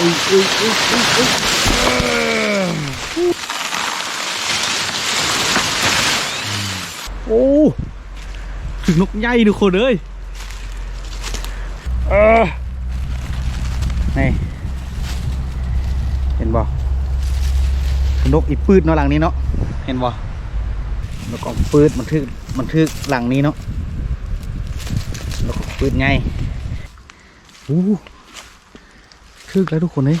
โอ้ถึงนกใหญ่ทุกคนเลยเออนี่เห็นบ่นกอีปืดเนาะหลังนี้เนาะเห็นบ่นกออกปืดมันทึกมันทึกหลังนี้เนาะนกออกปืดไงโอ้ ทึกแล้วทุกคนเลย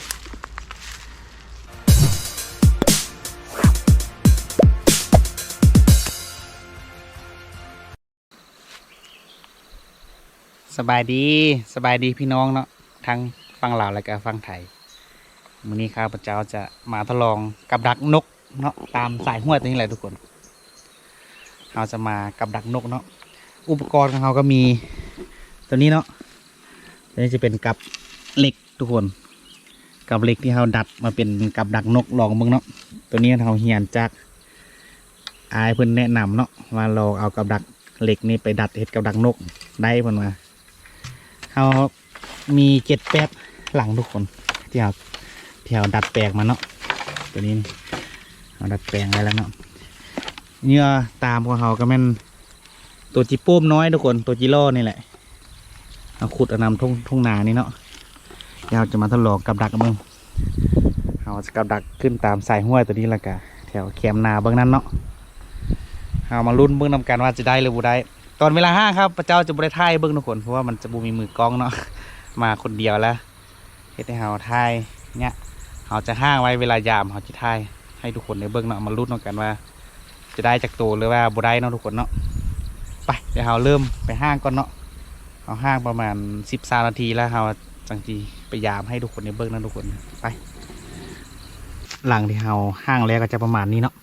สบายดีสบายดีพี่น้องเนาะทั้งฟังลาวและก็ฟังไทยมื้อนี้ข้าพเจ้าจะมาทดลองกับดักนกเนาะตามสายห้วยตัวนี้แหละทุกคนเราจะมากับดักนกเนาะอุปกรณ์ของเราก็มีตัวนี้เนาะตัวนี้จะเป็นกับเหล็ก ทุกคน กับเหล็กที่เราดัดมาเป็นกับดักนกลองเบิ่งเนาะตัวนี้เราเฮียนจากอายเพิ่อนแนะนำเนาะว่าเราเอากับดักเหล็กนี่ไปดัดเห็ดกับดักนกได้เพิ่นมาเรามีเจ็ดแปดหลังทุกคนที่เราที่เราดัดแปลงมาเนาะตัวนี้เราดัดแปลงไว้แล้วเนาะเหงื่อตามของเขาก็แม่นตัวจิโป้มน้อยทุกคนตัวจิโร่นี่แหละเอาขุดเอานำทุ่งทุ่งนานี่เนาะ เดี๋ยวเราจะมาทดลองกับดักกับเบิ้งเราจะกับดักขึ้นตามสายห้วยตัวนี้ละกะแถวแคมนาเบื้องนั้นเนาะเอามาลุ้นเบื้องนำกันว่าจะได้หรือบ่ได้ ตอนเวลาห้างครับพระเจ้าจะบ่ได้ท่ายเบื้องทุกคนเพราะว่ามันจะบ่มีมือกล้องเนาะมาคนเดียวแล้วเฮ็ดให้เราท่ายเนี่ยเราจะห้างไว้เวลายามเราจะท่ายให้ทุกคนในเบื้องเนาะมาลุ้นนำกันว่า จะได้จากตัวหรือว่าบ่ได้เนาะทุกคนเนาะไปเดี๋ยวเราเริ่มไปห้างก่อนเนาะเอาห้างประมาณสิบสานาทีแล้วเราจังที จีไปยามให้ทุกคนในเบิ้งนะทุกคนไป หลังที่เราห้างแล้วก็จะประมาณนี้เนาะ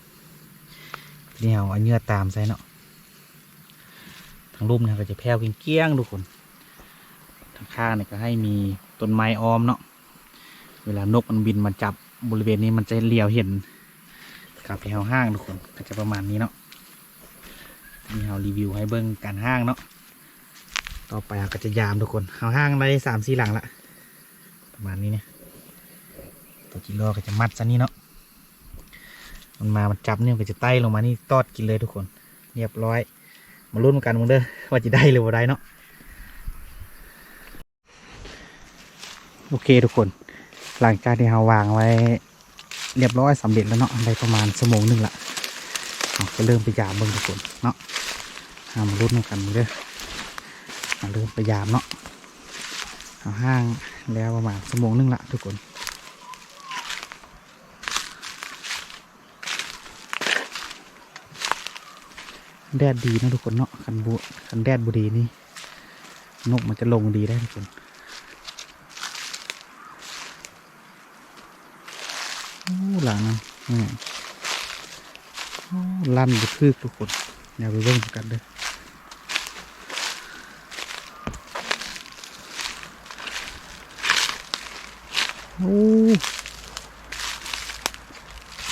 นี่เราเอาเนื้อตามใส่เนาะทางรูปเนี่ยก็จะแผ่วเกลี้ยงๆทุกคนทางข้างเนี่ยก็ให้มีต้นไม้อ้อมเนาะเวลานกมันบินมาจับบริเวณนี้มันจะเลียวเห็นกับที่าห้างทุกคนก็จะประมาณนี้เนาะนี่เฮารีวิวให้เบิ้งการห้างเนาะต่อไปเราก็จะยามทุกคนเฮาห้างได้สามสี่หลังละ ประมาณนี้เนี่ยตัวกิโลก็จะมัดซะนี่เนาะมันมา มันจับเนี่ยก็จะไต่ลงมานี่ตอดกินเลยทุกคน เรียบร้อย มาลุ้นกันมึงเด้อว่าจะได้หรือบ่าได้เนาะโอเคทุกคน หลังจากที่เราวางไว้ เรียบร้อยสำเร็จแล้วเนาะได้ประมาณชั่วโมงหนึ่งละก็เริ่มไปยามเบิ่งทุกคนเนาะเอามาลุ้นกันเด้อเอาเริ่มไปยามเนาะห้าง แล้วประมาณชั่วโมงนึงละทุกคนแดดดีนะทุกคนเนาะคันบุคันแดดบุดีนี่นกมันจะลงดีได้ทุกคนโอ้หลังนะนี่โอ้ลั่นไปพึกทุกคนอย่าไปเบิ่งกันเด้อ โอ้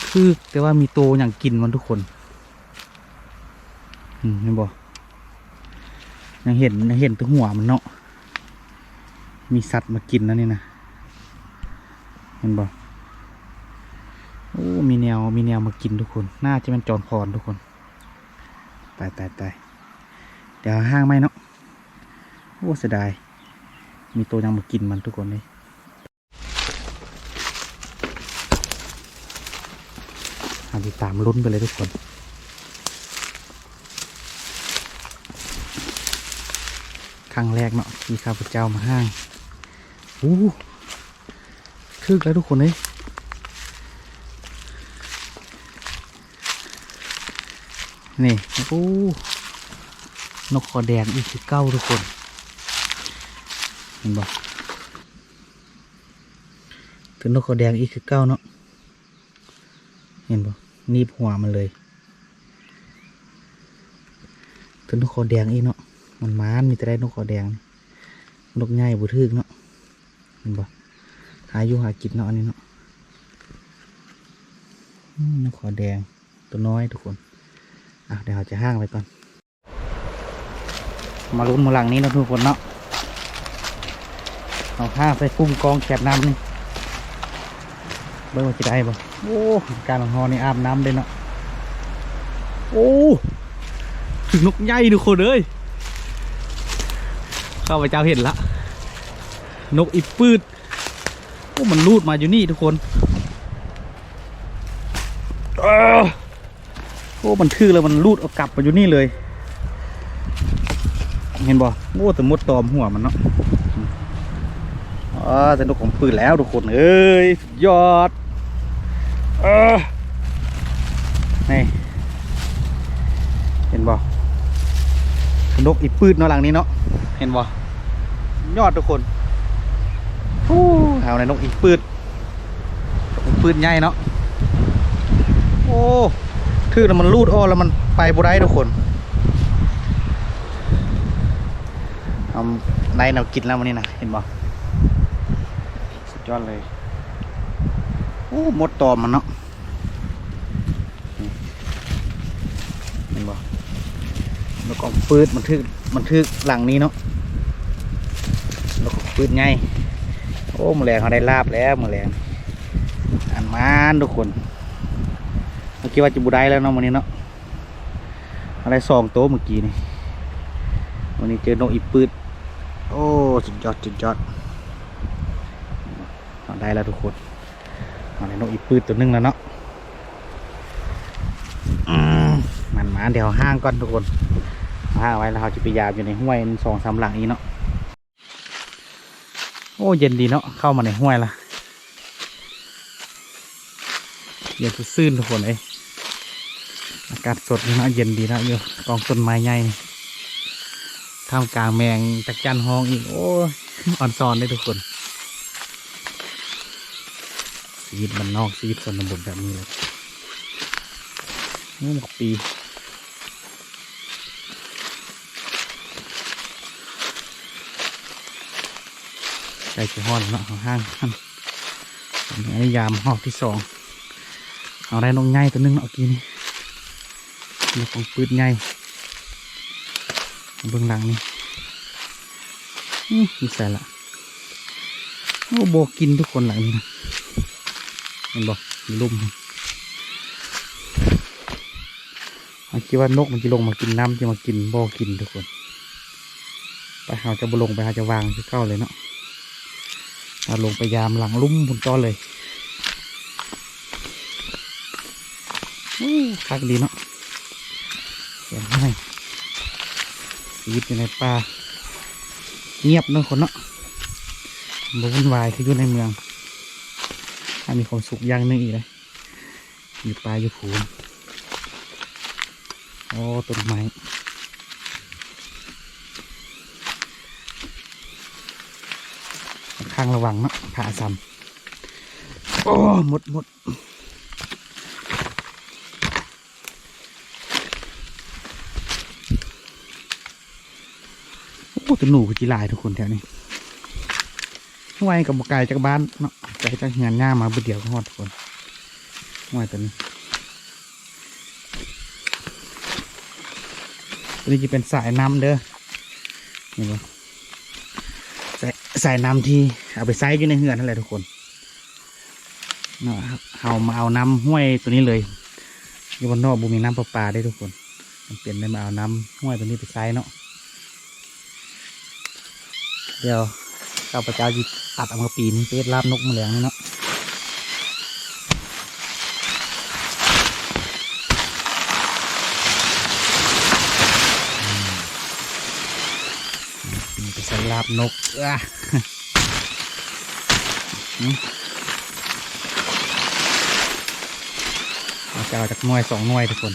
คือแต่ว่ามีโตอย่างกินมันทุกคนอืมเห็นบ่ยังเห็นยังเห็นตัวหัวมันเนาะ มีสัตว์มากินนะนี่นะ เห็นบ่โอ้ มีแนว มีแนวมากินทุกคน น่าจะเป็นจอนพรทุกคน ตายตายตายเดี๋ยวห้างไหมเนาะ โอ้เสียดาย มีตัวยังมากินมันทุกคนเลยเอา ติดตามลุ้นไปเลยทุกคน ครั้งแรกเนาะที่ข้าพเจ้ามาห้างโอ้คึกแล้วทุกคนเลยนี่โอ้นกคอแดงอีกคือเก้าทุกคน เห็นบ่ถึงนกคอแดงอีกคือเก้าเนาะเห็นบ่ นีบหัวมันเลยถึงนกคอแดงอีกเนาะมันมานมีแต่ได้นกคอแดง นกใหญ่บุทึกเนาะเห็นบ่หาอยู่หากินเนาะอันนี้เนาะนกคอแดงตัวน้อยทุกคนอะเดี๋ยวเราจะห้างไปก่อน มาลุ้นมาหลังนี้นะทุกคนเนาะเอาห้างใส่ปุ้มกองแคบน้ำนี่ เบิ่งว่าจะได้บ่โอ้การของฮอนี่อาบน้ำเลยเนาะโอ้ถึงนกใหญ่ทุกคนเอ้ยข้าพเจ้าเห็นละ นกอีปืดโอ้มันลูดมาอยู่นี่ทุกคนโอ้มันทื่อแล้วมันลูดเอากลับมาอยู่นี่เลย เห็นบ่โอ้แต่มดตอมหัวมันเนาะอ๋อแต่นกของปืนแล้วทุกคนเอ้ยสุดยอด เออนี่เห็นบ่นกอีปืดเนาะหลังนี้เนาะเห็นบ่ยอดทุกคนโอ้เอาในนกอีปืดนกปืดใหญ่เนาะโอ้ทื่อแล้วมันลูดอ้อแล้วมันไปบ่ได้ทุกคนเอาได้แนวกินแล้ววันนี้นะเห็นบ่สุดยอดเลย โอ้หมดตอมมันเนาะนี่เห็นบ่แล้วก็ปืดมันทึกมันทึกหลังนี้เนาะแล้วก็ปืดไงโอ้มแมลงเขาได้ลาบแล้วมแมลงอันมานทุกคนเมื่อกี้ว่าจะบูได้แล้วเนาะวันนี้เนาะอะไรสองโต๊ะเมื่อกี้นี่วันนี้เจอนกอีปืดโอ้สุดยอดสุดยอดเอาได้แล้วทุกคน เอาในนกอีปืดตัวหนึงแล้วเนาะอืมมันมาเดี๋ยวห้างก่อนทุกคนเอาห้างไว้แล้วเราจะไปยามอยู่ในห้วยสองสามหลังนี้เนาะโอ้เย็นดีเนาะเข้ามาในห้วยละเย็นซื่นๆทุกคนเอ้ยอากาศสดดีเนาะเย็นดีเนาะอยู่กองต้นไม้ใหญ่นี่ท่ามกลางแมงจักจันห้องอีกโอ้ยอ่อนซอนได้ทุกคน ชีวิตมันนอกชีวิตชนบทแบบนี้เลยนี่หมกปีใจจะห้อนเนาะเอาห้างท่านอันนี้ยามหอกที่สองเอาได้นกไงตัวหนึงเนาะเอากี้นี่นกของปืดไงเบื้องหลังนี่อืมใส่ละโอ้โบกินทุกคนหลังนี้นะ เห็นบอมีลุ่มอันคิดว่านกมันจะลงมากินน้ำจะมากินโบกินทุกคน ไปหาจะบลงไปหาจะวางที่เข้าเลยเนาะเอาลงไปยามหลังลุ่มบนต้อเลยโอ้คักดีเนาะเสียงให้ชีวิตอยู่ในป่าเงียบเนอะคนเนาะบ่วุ่นวายคืออยู่ในเมือง มีความสุขอย่างนึงอีกเลยอยู่ป่ายอยู่ผูนโอ้ต้นไม้ข้างระวังเนาะผ่าซ้ำโอ้หมดหมดโอ้ตัวหนูคือจีลายทุกคนแถวนี้ ห้วยกับบกไก่จากบ้านเนาะไก่จากงานง่ามาบุเดียวก็ฮอดทุกคนห้วยตัวนี้ตัวนี้จะเป็นสายน้ำเด้อนี่บ่สายสายน้ำที่เอาไปใส่อยู่ในเหือนนั่นแหละทุกคนเนาะเอามาเอาน้ำห้วยตัวนี้เลยอยู่บนนอกบุมีน้ำประปาได้ทุกคน มันเปลี่ยนได้มาเอาน้ำห้วยตัวนี้ไปใส่เนาะเดี๋ยวข้าพเจ้าจิ ตัดเอามาปีนเป็ดลาบนกแมลงนี่เนาะปีนไปใส่ลาบนกอะเอาจะเอาจากหน่วยสองหน่วยทุกคน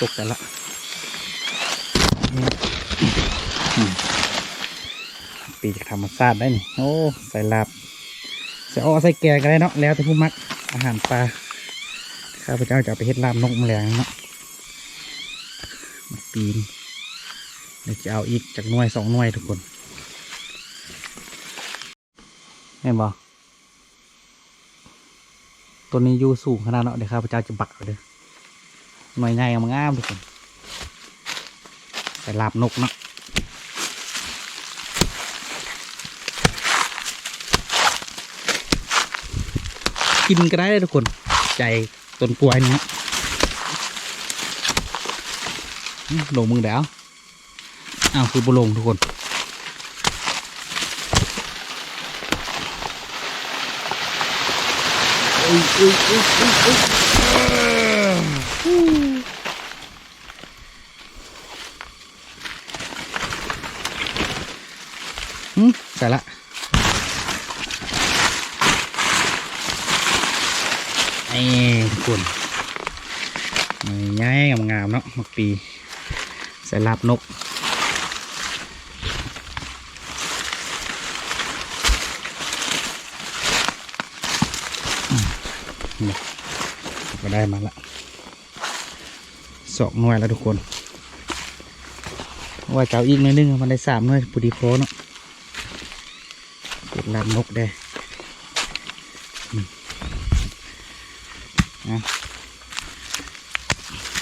ตกแต่ละ ปีจากธรรมชาติได้นี่โอ้ใส่ลาบใส่อ้อใส่แกงก็ได้เนาะแล้วแต่ผู้มักอาหารปลาข้าพเจ้าจะเอาไปเฮ็ดลาบนกแมลงเนาะมาปีนเดี๋ยวจะเอาอีกจากหน่วยสองหน่วยทุกคนเห็นบ่ตัวนี้อยู่สูงขนาดเนาะเดี๋ยวข้าพเจ้าจะบักเอาเด้อหน่วยใหญ่งามทุกคนใส่ลาบนกเนาะ กินก็ได้เลยทุกคน ใจต้นกล้วยนี่ฮะอื้อลงมือแล้วอ้าวคือบุลงทุกคนอุ้ยอุ้ยอุ้ยอุ้ยอุ้ยเอ้อหืมใส่ละ ไอ้ทุกคนง่ายงามๆเนาะมักปีใส่ลาบนกก็ได้มาละสองหน่วยแล้วทุกคน ว่าเจ้าอีกหน่อยนึงมันได้สามหน่วยปุดีโพเนาะเก็บลาบนกได้อืม นะ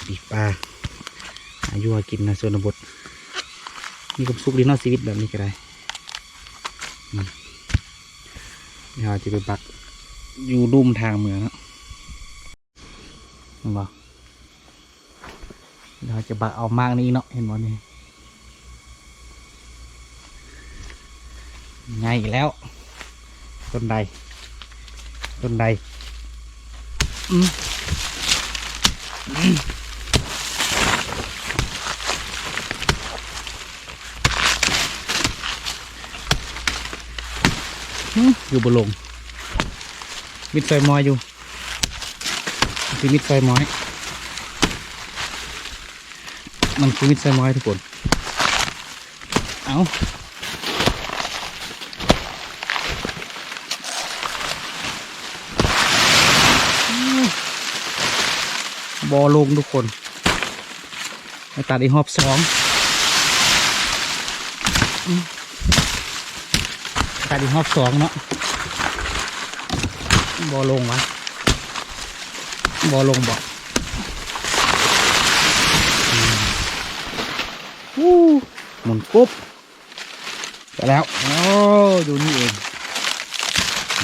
ปีปลาอายุกินนะส่วนบทมีความสุขดีเนาะชีวิตแบบนี้ก็ได้เดี๋ยวจะไปบักอยู่รุ่มทางเมืองนะเห็นบ่เราจะบักเอามากนี้เนาะเห็นบ่นี่ไงอีกแล้ว ต้นใด ต้นใด อืมอืมอืมอยู่บนลง มิดไฟมอยอยู่คือมิดไฟไม้มันคือมิดไฟไม้ทุกคน เอา บอลงทุกคนไปตัดอีกหอบสองตัดอีกหอบสองเนาะบอลงวะบอลงบอกวู้หมุนปุ๊บไปแล้วโอ้ดูนี่เองอ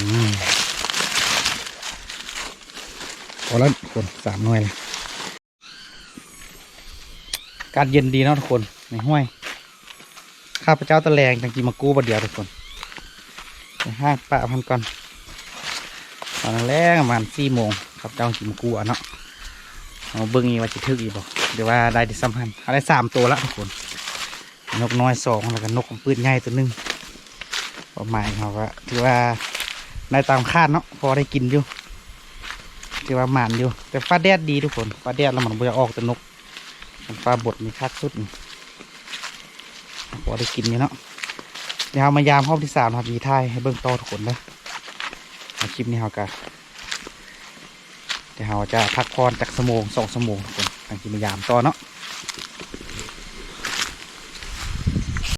พอแล้วคนสามหน่วยเลย การเย็นดีเนาะทุกคนในห้วย ข้าพเจ้าตะแลงจังกีมากู้ประเดียวทุกคนไปห้างปะพันก่อนตอนแรกประมาณสี่โมงข้าพเจ้ากินมากู้อะเนาะเอาเบิ้งอีว่าจะทึกอีกบอกเดี๋ยวว่าได้ที่สำคัญเอาได้สามตัวละทุกคน นกน้อยสองแล้วก็นกของปืนใหญ่ตัวหนึงประมาณเขาก็ถือว่าได้ตามคาดเนาะพอได้กินอยู่ถือว่าหมานอยู่ แต่ฟ้าแดดดีทุกคนฟ้าแดดแล้วมันบ่จะออกแต่นก ปลาบดมีคักสุดพอได้กินอยู่เนาะเดี๋ยวเรามายามห้องที่สามครับยีท้ายให้เบิ้งต่อทุกคนนะเอาคลิปนี้เราก็เดี๋ยวเราจะพักผ่อนจากสมองสองสมองทุกคนทางกินมายามต่อเนาะ